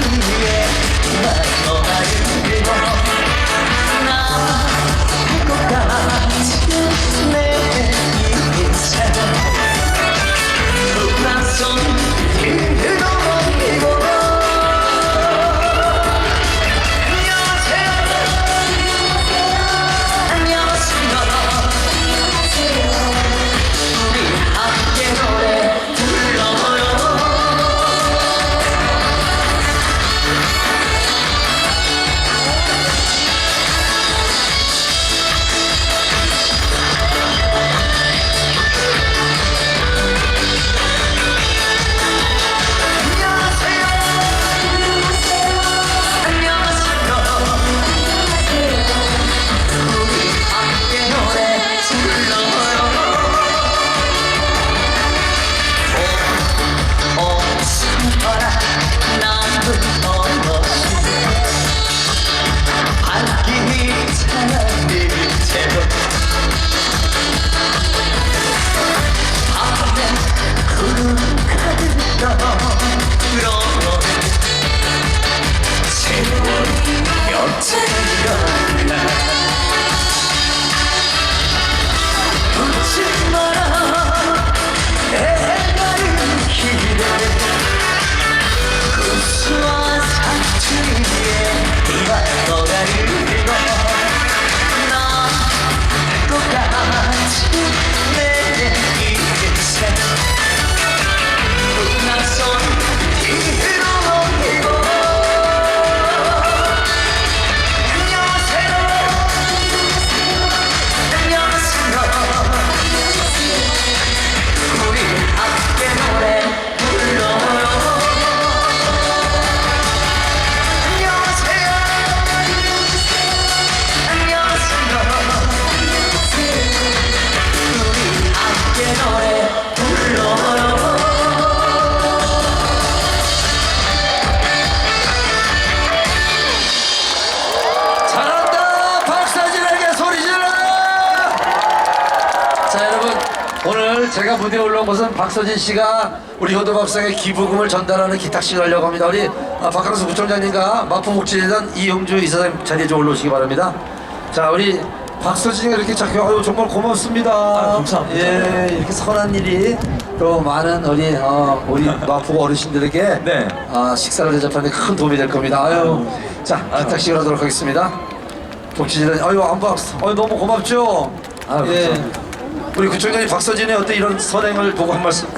상 제가 무대에 올라온 것은 박서진 씨가 우리 효도밥상에 기부금을 전달하는 기탁식을 하려고 합니다. 우리 아, 박항수 구청장님과 마포복지재단 이영주 이사장님 자리에 좀 올라오시기 바랍니다. 자 우리 박서진이 이렇게 착해 아유 정말 고맙습니다. 감사합니다. 예 이렇게 선한 일이 또 많은 우리 어, 우리 마포 어르신들에게 네. 아, 식사를 대접하는 데 큰 도움이 될 겁니다. 아유 자 기탁식을 하도록 하겠습니다. 복지재단 아유 안박스 아유 너무 고맙죠? 아유, 예. 감사합니다. 우리 구청장님 박서진의 어떤 이런 선행을 보고 한 말씀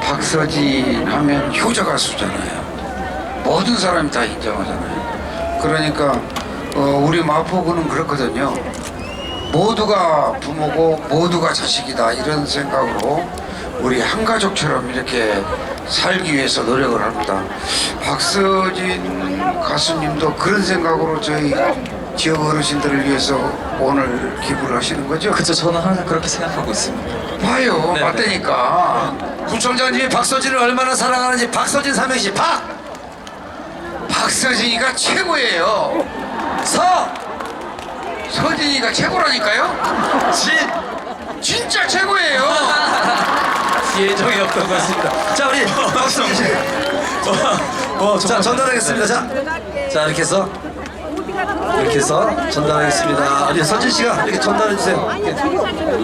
박서진 하면 효자 가수잖아요. 모든 사람이 다 인정하잖아요. 그러니까 어, 우리 마포구는 그렇거든요. 모두가 부모고 모두가 자식이다 이런 생각으로 우리 한 가족처럼 이렇게 살기 위해서 노력을 합니다. 박서진 가수님도 그런 생각으로 저희 지역 어르신들을 위해서 오늘 기부를 하시는 거죠? 그쵸 저는 항상 그렇게 생각하고 있습니다 봐요, 네, 맞다니까. 구청장님이 박서진을 얼마나 사랑하는지 박서진 삼행시 박! 박서진이가 최고예요. 서! 서진이가 최고라니까요? 진! 진짜 최고예요. 예정이 없던 것 같습니다 자 우리 박서진 씨. 어, 자 전달하겠습니다 자, 자 이렇게 해서 이렇게 해서 전달하겠습니다 우리 서진 씨가 이렇게 전달해 주세요.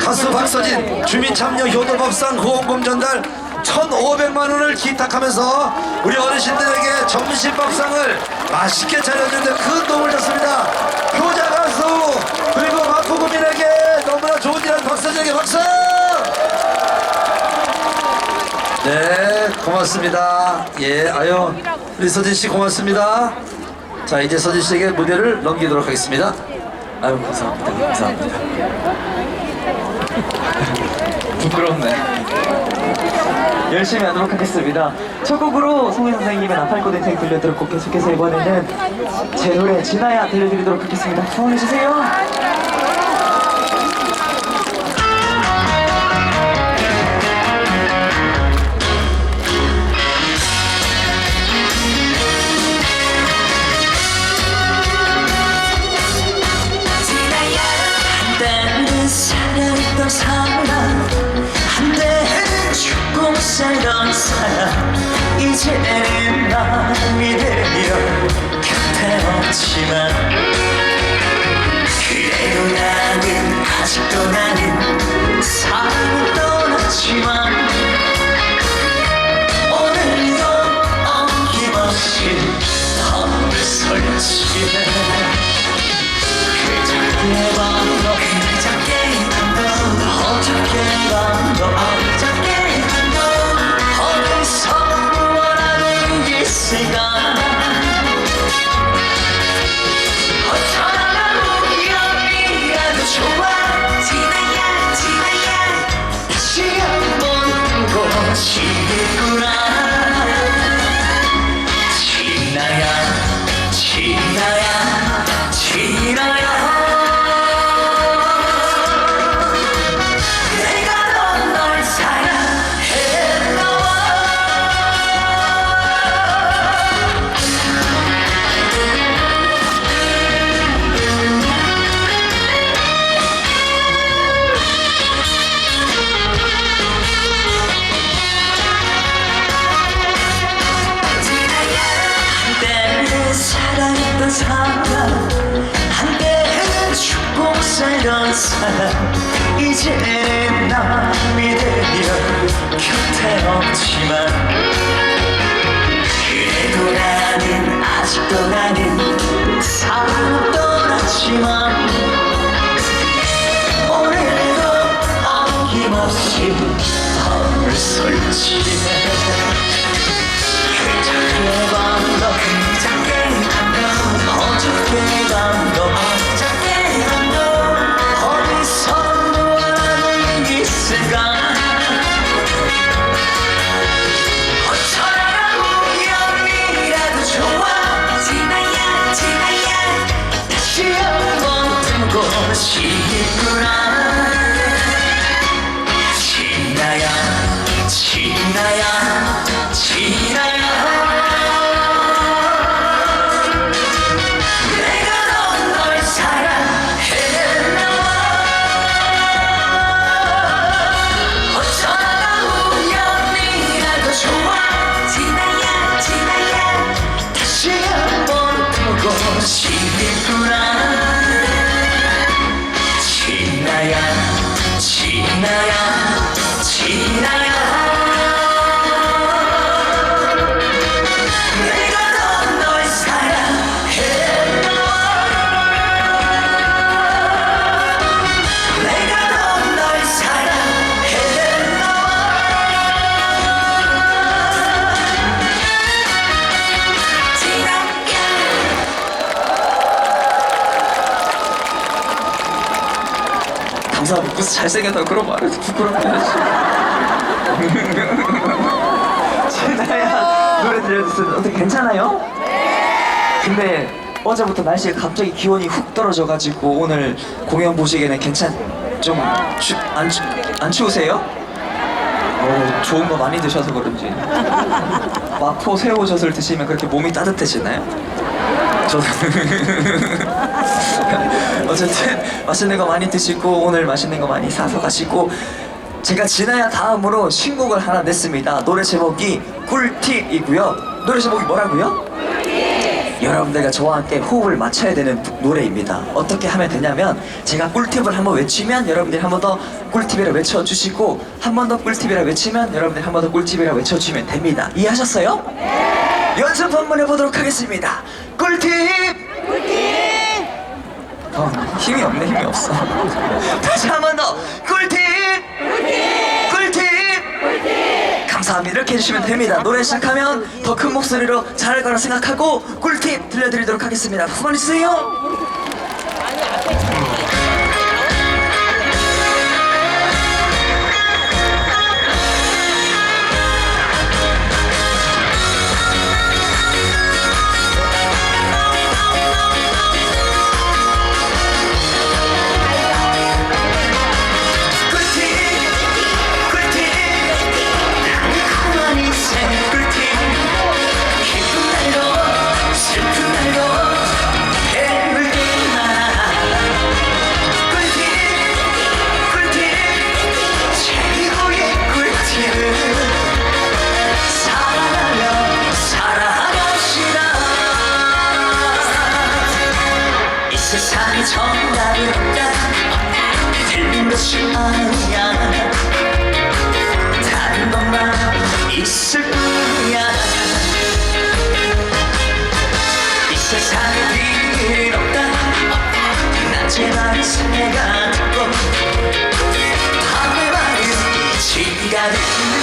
가수 박서진 주민 참여 효도 법상 후원금 전달 1,500만 원을 기탁하면서 우리 어르신들에게 점심 밥상을 맛있게 차려주는데 큰 도움을 줬습니다. 효자 가수 그리고 마포 구민에게 너무나 좋은 일한 박서진에게 박수! 네, 고맙습니다. 예, 아유, 우리 서진 씨 고맙습니다. 자, 이제 서진 씨에게 무대를 넘기도록 하겠습니다. 아유 감사합니다. 감사합니다. 부끄럽네. 열심히 하도록 하겠습니다. 첫 곡으로 송혜 선생님의 나팔꽃 인생 들려드렸고 계속해서 이번에는 제 노래 진아야 들려드리도록 하겠습니다. 수고해주세요. 살던 사람 이제는 남이 되어 곁에 없지만 그래도 나는 아직도 나는 사랑 떠났지만 오늘도 어김없이 덤을 설치네 지 무슨 잘생겼다고 그런 말을 부끄럽네. 진아야 노래 들려줬어요. 어떻게 괜찮아요? 근데 어제부터 날씨가 갑자기 기온이 훅 떨어져가지고 오늘 공연 보시기에는 괜찮 좀안 안 추우세요? 어, 좋은 거 많이 드셔서 그런지 마포 새우젓을 드시면 그렇게 몸이 따뜻해지나요? 저도 어쨌든 맛있는 거 많이 드시고 오늘 맛있는 거 많이 사서 가시고 제가 지나야 다음으로 신곡을 하나 냈습니다 노래 제목이 꿀팁이고요 노래 제목이 뭐라고요? 여러분들과 저와 함께 호흡을 맞춰야 되는 노래입니다. 어떻게 하면 되냐면 제가 꿀팁을 한번 외치면 여러분들이 한 번 더 꿀팁이라 외쳐주시고 한 번 더 꿀팁이라 외치면 여러분들이 한 번 더 꿀팁이라 외쳐주시면 됩니다. 이해하셨어요? 연습 한번 해보도록 하겠습니다. 꿀팁! 어, 힘이 없네 힘이 없어. 다시 한 번더 꿀팁! 꿀팁! 감사합니다. 이렇게 해주시면 됩니다. 노래 시작하면 더 큰 목소리로 잘할 거라 생각하고 꿀팁 들려드리도록 하겠습니다. 후원 해주세요. 새가 듣고 밤에 말은 지가 듣는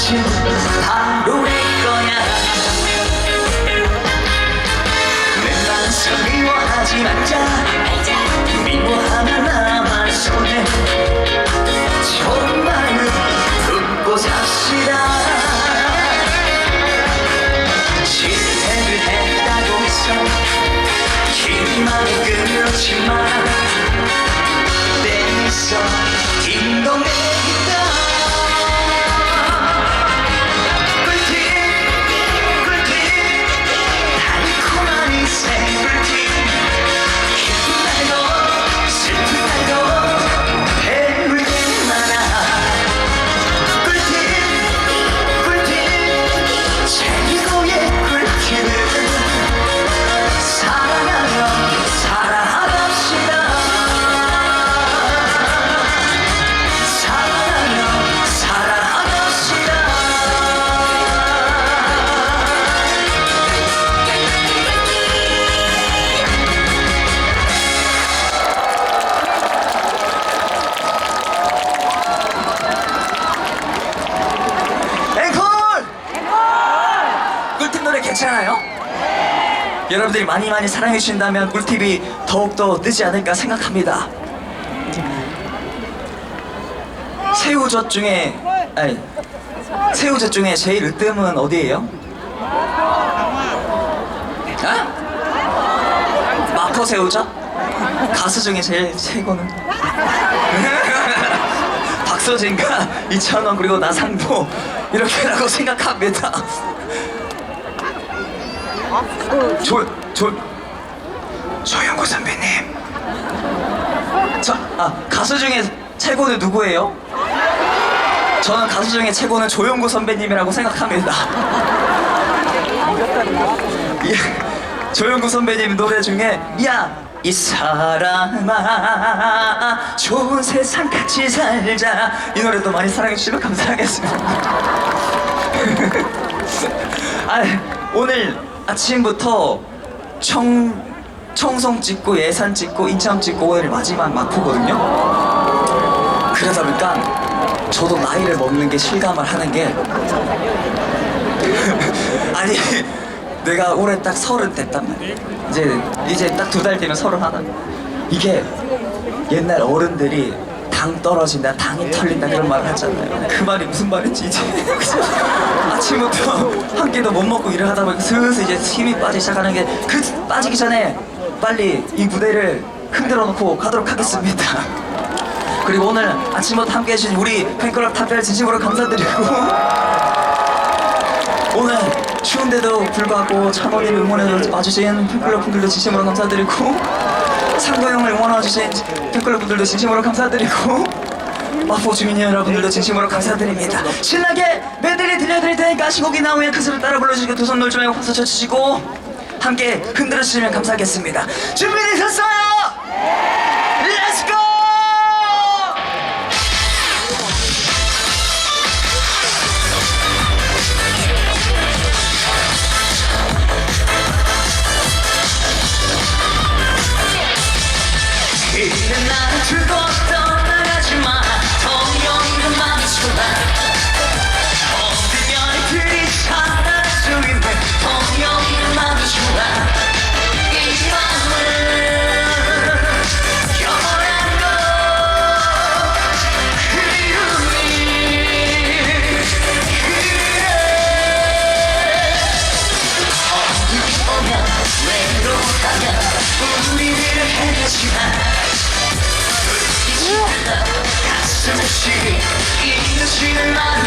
것이 바로 내 거야. 웬만해서 미워하지 말자 여러분들이 많이 많이 사랑해 주신다면 꿀팁이 더욱더 늦지 않을까 생각합니다 새우젓 중에 아니 새우젓 중에 제일 으뜸은 어디예요? 아? 마포 새우젓? 가수 중에 제일 최고는? 박서진과 이찬원 그리고 나상도 이렇게라고 생각합니다. 조, 조, 조영구 선배님. 저, 아, 가수 중에 최고는 누구예요? 저는 가수 중에 최고는 조영구 선배님이라고 생각합니다. 예, 조영구 선배님 노래 중에 야! 이 사람아 좋은 세상 같이 살자 이 노래도 많이 사랑해 주시면 감사하겠습니다 아, 오늘 아침부터 청, 청송 찍고 예산 찍고 인천 찍고 오늘 마지막 마포거든요. 그러다 보니까 저도 나이를 먹는 게 실감을 하는 게 아니 내가 올해 딱 서른 됐단 말이야 이제 이제 딱 두 달 되면 서른 하나 이게 옛날 어른들이 당 떨어진다, 당이 털린다 그런 말을 하잖아요. 그 말이 무슨 말인지 이제 아침부터 한 끼도 못 먹고 일을 하다 보니까 슬슬 이제 힘이 빠지기 시작하는 게 그 빠지기 전에 빨리 이 무대를 흔들어 놓고 가도록 하겠습니다. 그리고 오늘 아침부터 함께 해주신 우리 팬클럽 탑별 진심으로 감사드리고 오늘 추운데도 불구하고 차원이 응원해 와주신 팬클럽 분들도 진심으로 감사드리고 상도 형을 응원해주신 댓글러분들도 진심으로 감사드리고 마포 주민 여러분들도 진심으로 감사드립니다 신나게 메들리 들려드릴 테니까 시곡이 나오면 그 소리 따라 불러주시고 두 손 놀지 말고 박수 쳐주시고 함께 흔들어 주시면 감사하겠습니다 준비되셨어요? 다시 이 다시는 나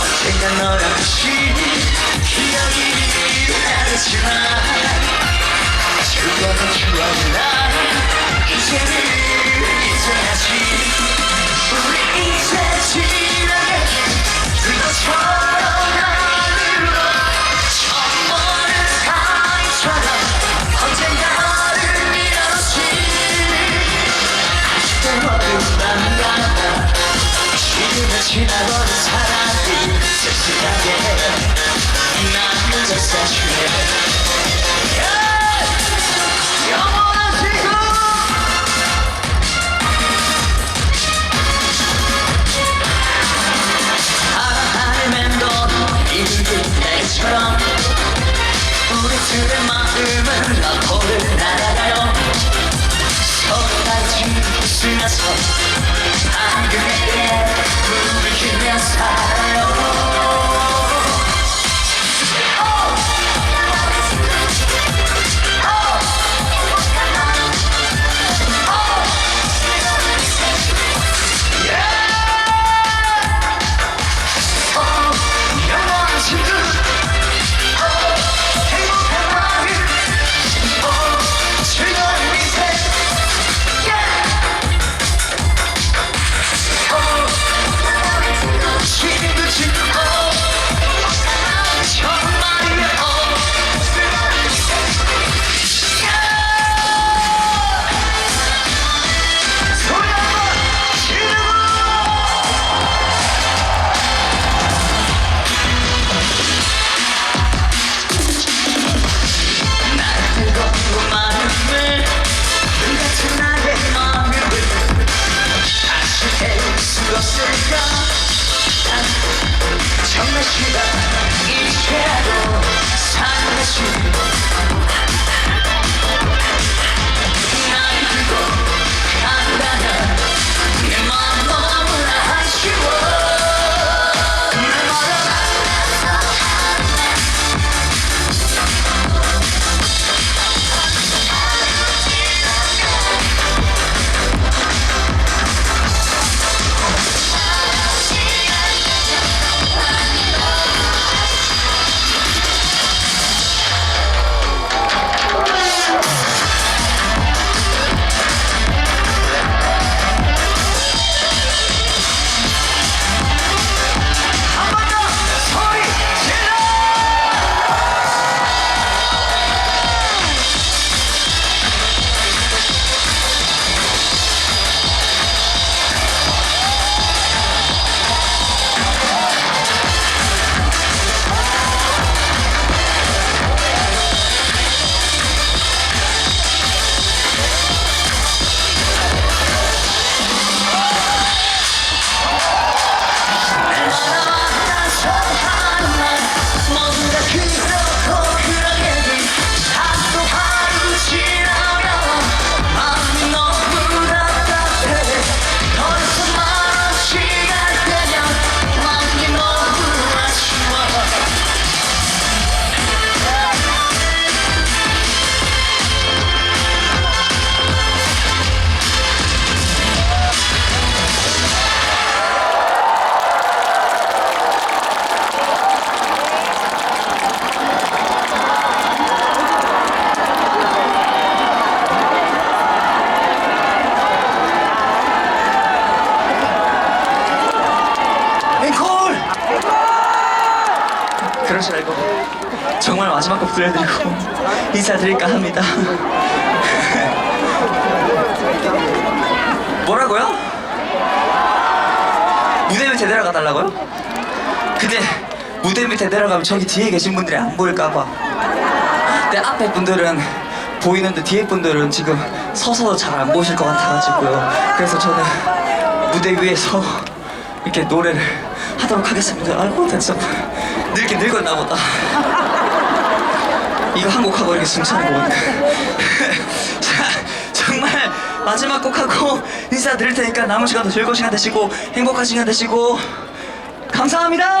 언젠가 너랑 다시 기억이 나겠지만 그거는 주었나 이제는 잊어야지 지나서 안그에 부르키며 살아 시간 이제도 상대시 무대 밑에 내려가면 저기 뒤에 계신 분들이 안 보일까봐. 내 앞에 분들은 보이는데 뒤에 분들은 지금 서서 잘 안 보실 것 같아가지고요. 그래서 저는 무대 위에서 이렇게 노래를 하도록 하겠습니다. 아이고, 됐어. 늙긴 늙었나 보다. 이거 한 곡 하고 이렇게 숨 차는 거 보니까. 자, 정말 마지막 곡 하고 인사 드릴 테니까 남은 시간도 즐거운 시간 되시고 행복한 시간 되시고 감사합니다!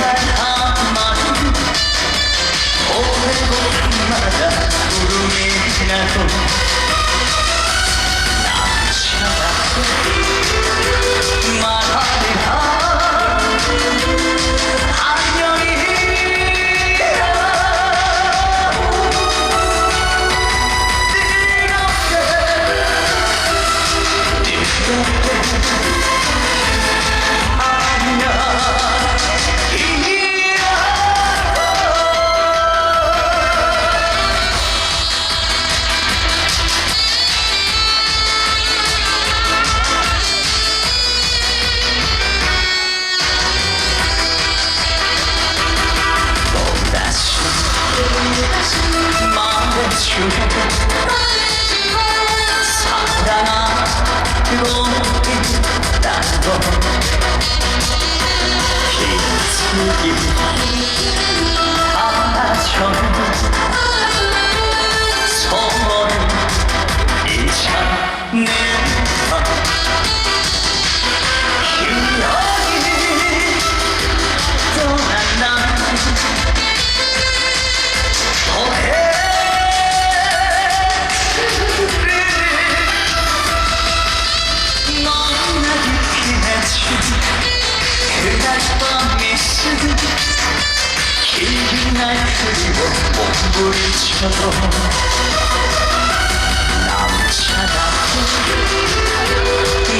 まだ 기침이 아정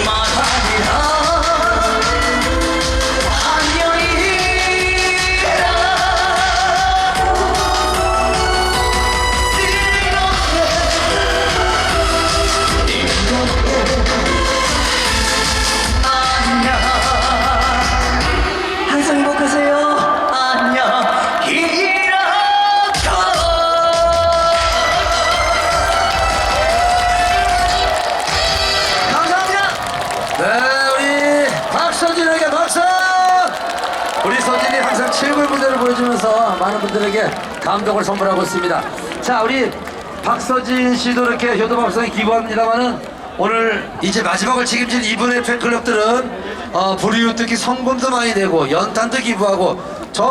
항상 여주면서 많은 분들에게 감동을 선물하고 있습니다. 자, 우리 박서진 씨도 이렇게 효도밥상에 기부합니다만은 오늘 이제 마지막을 책임진 이분의 팬클럽들은 어, 불이웃 듣기 성금도 많이 내고 연탄도 기부하고 정